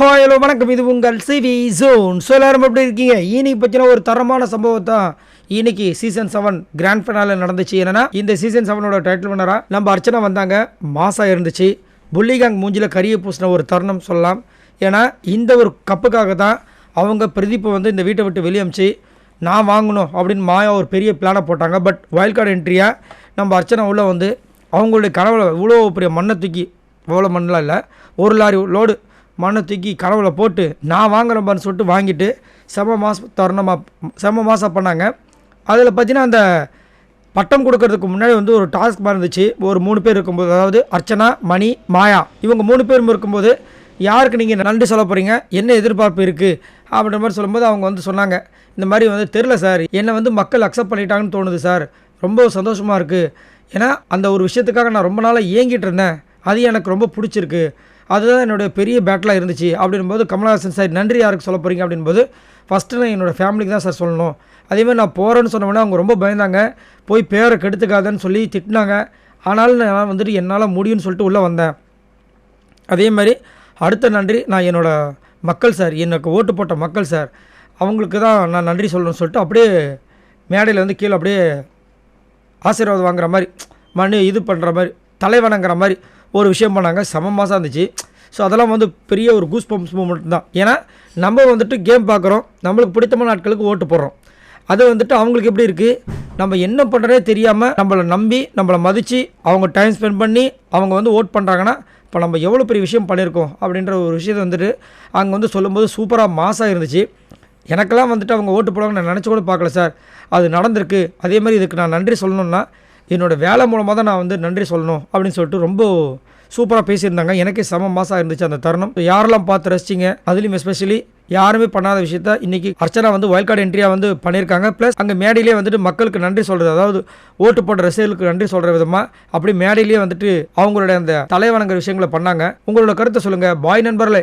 Hello வணக்கம். இது உங்கள் சிவி ஜோன் ஸோ எல்லாரும் எப்படி இருக்கீங்க? இன்னைக்கு பற்றின ஒரு தரமான சம்பவம் தான் இன்னைக்கு சீசன் செவன் கிராண்ட் ஃபினால நடந்துச்சு. என்னன்னா இந்த சீசன் செவனோட டைட்டில் வினரா நம்ம அர்ச்சனா வந்தாங்க. மாசா இருந்துச்சு. புள்ளிகாங் மூஞ்சில் கரியை பூசின ஒரு தருணம் சொல்லலாம். ஏன்னா இந்த ஒரு கப்புக்காக தான் அவங்க பிரதீப்பை வந்து இந்த வீட்டை விட்டு வெளியே அமிச்சு நான் வாங்கணும் அப்படின்னு மாயா ஒரு பெரிய பிளானை போட்டாங்க. பட் வயல் கார்டு என்ட்ரியாக நம்ம அர்ச்சனா உள்ளே வந்து அவங்களுடைய கனவுல இவ்வளோ பெரிய மண்ணை தூக்கி இவ்வளோ மண்ணெலாம் இல்லை ஒரு லாரி லோடு மண்ணை தூக்கி கனவுல போட்டு நான் வாங்குறேன்பான்னு சொல்லிட்டு வாங்கிட்டு செம மாதம் தருணமாக செம மாதம் பண்ணாங்க. அதில் பார்த்தீங்கன்னா அந்த பட்டம் கொடுக்கறதுக்கு முன்னாடி வந்து ஒரு டாஸ்க் மாதிரி இருந்துச்சு. ஒரு மூணு பேர் இருக்கும்போது அதாவது அர்ச்சனா மணி மாயா இவங்க மூணு பேரும் இருக்கும்போது யாருக்கு நீங்கள் நன்றி சொல்ல போகிறீங்க என்ன எதிர்பார்ப்பு இருக்குது அப்படின்ற மாதிரி சொல்லும்போது அவங்க வந்து சொன்னாங்க. இந்த மாதிரி வந்து தெரில சார். என்னை வந்து மக்கள் அக்செப்ட் பண்ணிட்டாங்கன்னு தோணுது சார். ரொம்ப சந்தோஷமாக இருக்குது ஏன்னா அந்த ஒரு விஷயத்துக்காக நான் ரொம்ப நாளாக ஏங்கிட்டு இருந்தேன். அது எனக்கு ரொம்ப பிடிச்சிருக்கு. அதுதான் என்னுடைய பெரிய பேட்டலாக இருந்துச்சு அப்படின்போது கமலஹாசன் சார் நன்றி யாருக்கு சொல்ல போகிறீங்க அப்படின்போது ஃபஸ்ட்டு நான் என்னோடய ஃபேமிலிக்கு தான் சார் சொல்லணும். அதேமாதிரி நான் போகிறேன்னு சொன்னோன்னே அவங்க ரொம்ப பயந்தாங்க. போய் பேரை கெடுத்துக்காதன்னு சொல்லி திட்டினாங்க. ஆனாலும் நான் வந்துட்டு என்னால் முடியும்னு சொல்லிட்டு உள்ளே வந்தேன். அதே மாதிரி அடுத்த நன்றி நான் என்னோட மக்கள் சார் எனக்கு ஓட்டு போட்ட மக்கள் சார் அவங்களுக்கு தான் நான் நன்றி சொல்லணும்னு சொல்லிட்டு அப்படியே மேடையில் வந்து கீழே அப்படியே ஆசீர்வாதம் வாங்குற மாதிரி மணி இது பண்ணுற மாதிரி தலைவணங்கிற மாதிரி ஒரு விஷயம் பண்ணாங்க. சம மாதம் இருந்துச்சு. ஸோ அதெல்லாம் வந்து பெரிய ஒரு கூஸ் பம்ப்ஸ் மூமெண்ட் தான். ஏன்னா நம்ம வந்துட்டு கேம் பார்க்குறோம் நம்மளுக்கு பிடித்தமான ஆட்களுக்கு ஓட்டு போடுறோம். அது வந்துட்டு அவங்களுக்கு எப்படி இருக்குது நம்ம என்ன பண்ணுறதே தெரியாமல் நம்மளை நம்பி நம்மளை மதித்து அவங்க டைம் ஸ்பெண்ட் பண்ணி அவங்க வந்து ஓட் பண்ணுறாங்கன்னா இப்போ நம்ம எவ்வளோ பெரிய விஷயம் பண்ணியிருக்கோம் அப்படின்ற ஒரு விஷயத்தை வந்துட்டு அங்கே வந்து சொல்லும்போது சூப்பராக மாசாக இருந்துச்சு. எனக்கெல்லாம் வந்துட்டு அவங்க ஓட்டு போடுவாங்க நான் நினச்சி கூட பார்க்கல சார். அது நடந்திருக்கு. அதே மாதிரி இதுக்கு நான் நன்றி சொல்லணும்னா என்னோடய வேலை மூலமாக தான் நான் வந்து நன்றி சொல்லணும் அப்படின்னு சொல்லிட்டு ரொம்ப சூப்பராக பேசியிருந்தாங்க. எனக்கே செம மாசாக இருந்துச்சு அந்த தருணம். யாரெல்லாம் பார்த்து ரசிச்சிங்க? அதுலேயும் எஸ்பெஷலி யாருமே பண்ணாத விஷயத்த இன்னைக்கு அர்ச்சனா வந்து ஒயல் கார்டு என்ட்ரியாக வந்து பண்ணியிருக்காங்க. ப்ளஸ் அங்கே மேடையிலே வந்துட்டு மக்களுக்கு நன்றி சொல்கிறது அதாவது ஓட்டு போட்ட ரசிகர்களுக்கு நன்றி சொல்கிற விதமாக அப்படி மேடையிலேயே வந்துட்டு அவங்களுடைய அந்த தலைவணங்கிற விஷயங்களை பண்ணாங்க. உங்களோட கருத்தை சொல்லுங்கள் பாய் நண்பர்களே.